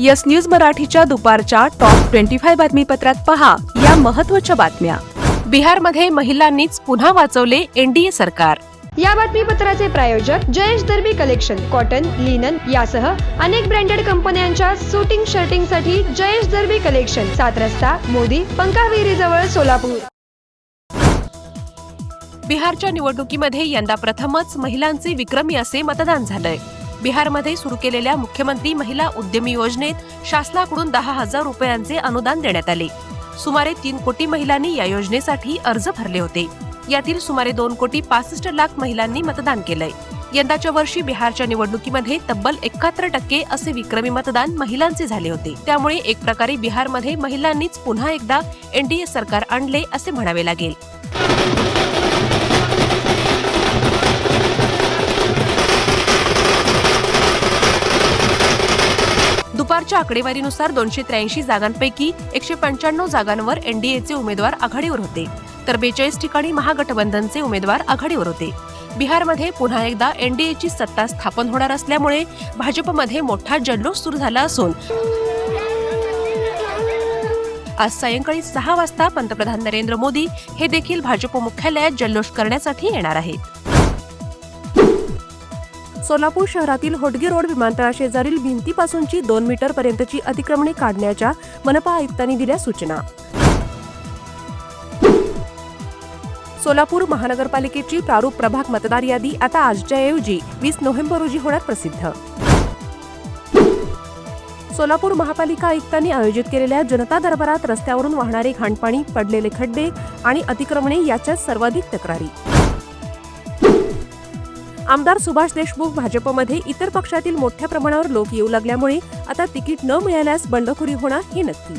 Yes news मराठीच्या दुपारच्या top twenty five बातमीपत्रात पहा या महत्त्वाच्या बातम्या. बिहारमध्ये महिलांनीच पुन्हा वाचवले एनडीए सरकार. या बातमीपत्राचे प्रायोजक Jayesh Darbi collection cotton linen यासह अनेक ब्रँडेड कंपन्यांच्या सुटिंग शर्टिंगसाठी जयेश दर्बी कलेक्शन सात रस्ता मोदी पंकाविरी जवळ सोलापूर. बिहारच्या निवडणुकीमध्ये यंदा प्रथमच महिलांचे विक्रमी असे मतदान झालंय. बिहारमध्ये सुरू केलेल्या मुख्यमंत्री महिला उद्यमी योजनेत शासनाकडून दहा हजार रुपयांचे अनुदान देण्यात आले. सुमारे तीन कोटी महिलांनी या योजनेसाठी अर्ज भरले होते. यातील सुमारे दोन कोटी पासष्ट लाख महिलांनी मतदान केलंय. यंदाच्या वर्षी बिहारच्या निवडणुकीमध्ये तब्बल एकाहत्तर टक्के असे विक्रमी मतदान महिलांचे झाले होते. त्यामुळे एक प्रकारे बिहारमध्ये महिलांनीच पुन्हा एकदा एनडीए सरकार आणले असे म्हणावे लागेल. दुपारच्या आकडेवारीनुसार दोनशे त्र्याऐंशी जागांपैकी एकशे पंच्याण्णव जागांवर एनडीएचे उमेदवार आघाडीवर होते. तर बेचाळीस ठिकाणी महागठबंधनचे उमेदवार आघाडीवर होते. बिहारमध्ये पुन्हा एकदा एनडीएची सत्ता स्थापन होणार असल्यामुळे भाजपमध्ये मोठा जल्लोष सुरू झाला असून आज सायंकाळी सहा वाजता पंतप्रधान नरेंद्र मोदी हे देखील भाजप मुख्यालयात जल्लोष करण्यासाठी येणार आहेत. सोलापूर शहरातील होडगी रोड विमानतळाशेजारील भिंतीपासूनची दोन मीटर पर्यंतची अतिक्रमणे काढण्याच्या मनपा आयुक्तांनी दिल्या सूचना. सोलापूर महानगरपालिकेची प्रारूप प्रभाग मतदार यादी आता आजच्या ऐवजी वीस नोव्हेंबर रोजी होणार प्रसिद्ध. सोलापूर महापालिका आयुक्तांनी आयोजित केलेल्या जनता दरबारात रस्त्यावरून वाहणारे घाणपाणी पडलेले खड्डे आणि अतिक्रमणे याच्यात सर्वाधिक तक्रारी. आमदार सुभाष देशमुख भाजपमध्ये इतर पक्षातील मोठ्या प्रमाणावर लोक येऊ लागल्यामुळे आता तिकीट न मिळाल्यास बंडखोरी होणार हे नक्की.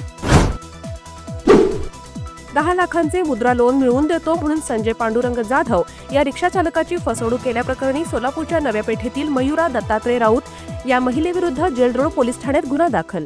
दहा लाखांचे मुद्रा लोन मिळवून देतो म्हणून संजय पांडुरंग जाधव या रिक्षा चालकाची फसवणूक केल्याप्रकरणी सोलापूरच्या नव्या पेठेतील मयुरा दत्तात्रय राऊत या महिलेविरुद्ध जेलरोड पोलीस ठाण्यात गुन्हा दाखल.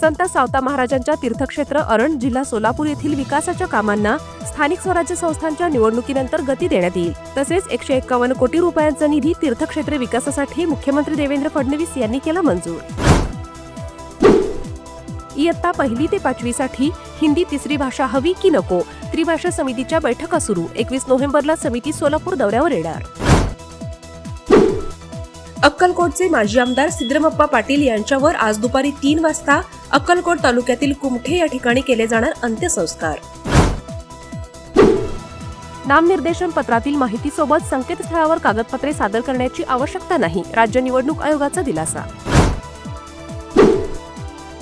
संत सावता महाराजांच्या तीर्थक्षेत्र अरण जिल्हा सोलापूर येथील विकासाच्या कामांना स्थानिक स्वराज्य संस्थांच्या निवडणुकीनंतर गती देण्यात येईल. तसेच एकशे एक्कावन्न कोटी रुपयांचा निधी तीर्थक्षेत्र विकासासाठी मुख्यमंत्री देवेंद्र फडणवीस यांनी केला मंजूर. इयत्ता पहिली ते पाचवीसाठी हिंदी तिसरी भाषा हवी की नको? त्रिभाषा समितीच्या बैठका सुरू. एकवीस नोव्हेंबरला समिती सोलापूर दौऱ्यावर येणार. अक्कलकोटचे माजी आमदार सिद्धरमप्पा पाटील यांच्यावर आज दुपारी तीन वाजता अक्कलकोट तालुक्यातील कुमठे या ठिकाणी केले जाणार अंत्यसंस्कार. नामनिर्देशन पत्रातील माहितीसोबत संकेतस्थळावर कागदपत्रे सादर करण्याची आवश्यकता नाही. राज्य निवडणूक आयोगाचा दिलासा.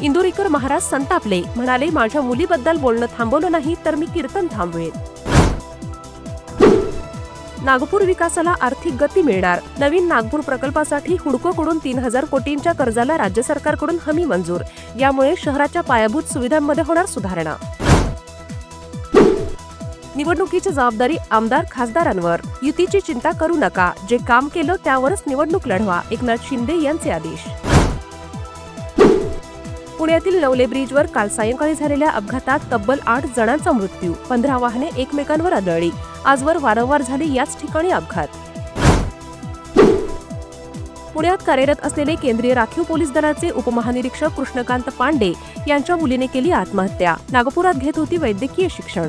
इंदुरीकर महाराज संतापले. म्हणाले माझ्या मुलीबद्दल बोलणं थांबवलं नाही तर मी कीर्तन थांबवेन. नागपूर विकासाला आर्थिक गती मिळणार. नवीन नागपूर प्रकल्पासाठी हुडकोकडून तीन हजार कोटींच्या कर्जाला राज्य सरकारकडून हमी मंजूर. यामुळे शहराच्या पायाभूत सुविधांमध्ये होणार सुधारणा. निवडणुकीची जबाबदारी आमदार खासदारांवर. युतीची चिंता करू नका. जे काम केलं त्यावरच निवडणूक लढवा. एकनाथ शिंदे यांचे आदेश. पुण्यातील नवले ब्रिजवर काल सायंकाळी झालेल्या अपघातात तब्बल आठ जणांचा मृत्यू. पंधरा वाहने एकमेकांवर आदळली. आजवर वारंवार झाले याच ठिकाणी अपघात. पुण्यात कार्यरत असलेले केंद्रीय राखीव पोलीस दलाचे उपमहानिरीक्षक कृष्णकांत पांडे यांच्या मुलीने केली आत्महत्या. नागपुरात घेत होती वैद्यकीय शिक्षण.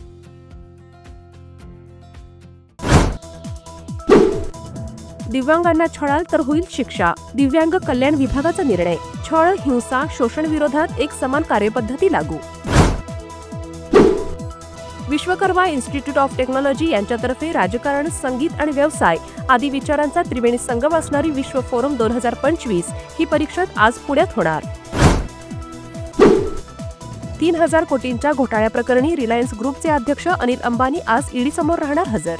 दिव्यांगांना छळाल तर होईल शिक्षा. दिव्यांग कल्याण विभागाचा निर्णय. छळ हिंसा शोषण विरोधात एक समान कार्यपद्धती लागू. विश्वकर्मा इन्स्टिट्यूट ऑफ टेक्नॉलॉजी यांच्यातर्फे राजकारण संगीत आणि व्यवसाय आदी विचारांचा त्रिवेणी संगम असणारी विश्व फोरम दोन हजार पंचवीस ही परीक्षा आज पुण्यात होणार. तीन हजार कोटींच्या घोटाळ्याप्रकरणी रिलायन्स ग्रुपचे अध्यक्ष अनिल अंबानी आज ईडी समोर राहणार हजर.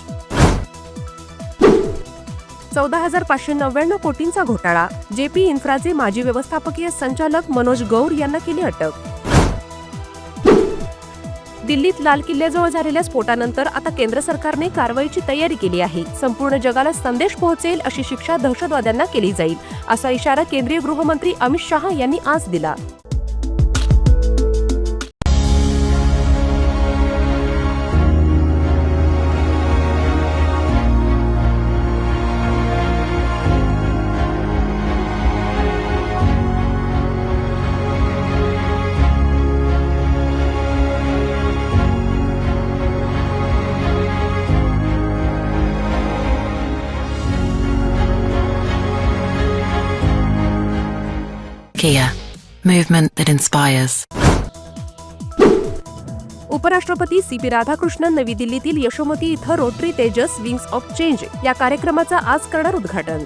चौदा हजार पाचशे नव्याण्णव कोटींचा घोटाळा. जेपी इन्फ्राचे माजी व्यवस्थापकीय संचालक मनोज गौर यांना केली अटक. दिल्लीत लाल किल्ल्याजवळ झालेल्या स्फोटानंतर आता केंद्र सरकारने कारवाईची तयारी केली आहे. संपूर्ण जगाला संदेश पोहोचेल अशी शिक्षा दहशतवाद्यांना केली जाईल असा इशारा केंद्रीय गृहमंत्री अमित शहा यांनी आज दिला. Kia, movement that inspires. उपराष्ट्रपती सी पी राधाकृष्णन नवी दिल्लीतील यशोमती इथं Rotary Tejas wings of change या कार्यक्रमाचं आज करणार उद्घाटन.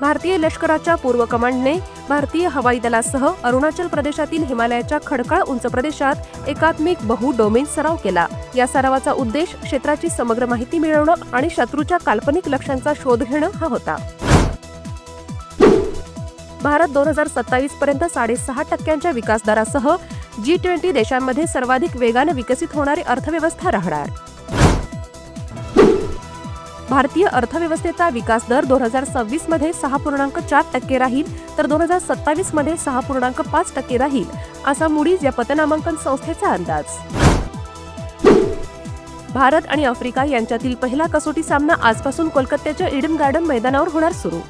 भारतीय लष्कराच्या पूर्व कमांडने भारतीय हवाई दलासह अरुणाचल प्रदेशातील हिमालयाच्या खडकाळ उंच प्रदेशात एकात्मिक बहु डोमेन सराव केला. या सरावाचा उद्देश क्षेत्राची समग्र माहिती मिळवणं आणि शत्रूच्या काल्पनिक लक्ष्यांचा शोध घेणं हा होता. भारत दोन हजार सत्तावीस पर्यंत साडेसहा टक्क्यांच्या विकासदरासह जी ट्वेंटी देशांमध्ये सर्वाधिक वेगाने विकसित होणारी अर्थव्यवस्था राहणार. भारतीय अर्थव्यवस्थेचा विकास दर दोन हजार सव्वीसमध्ये सहा पूर्णांक चार टक्के राहील तर दोन हजार सत्तावीसमध्ये सहा पूर्णांक पाच टक्के राहील असा मुडीज या पतनामांकन संस्थेचा अंदाज. भारत आणि आफ्रिका यांच्यातील पहिला कसोटी सामना आजपासून कोलकात्याच्या इडन गार्डन मैदानावर होणार सुरू.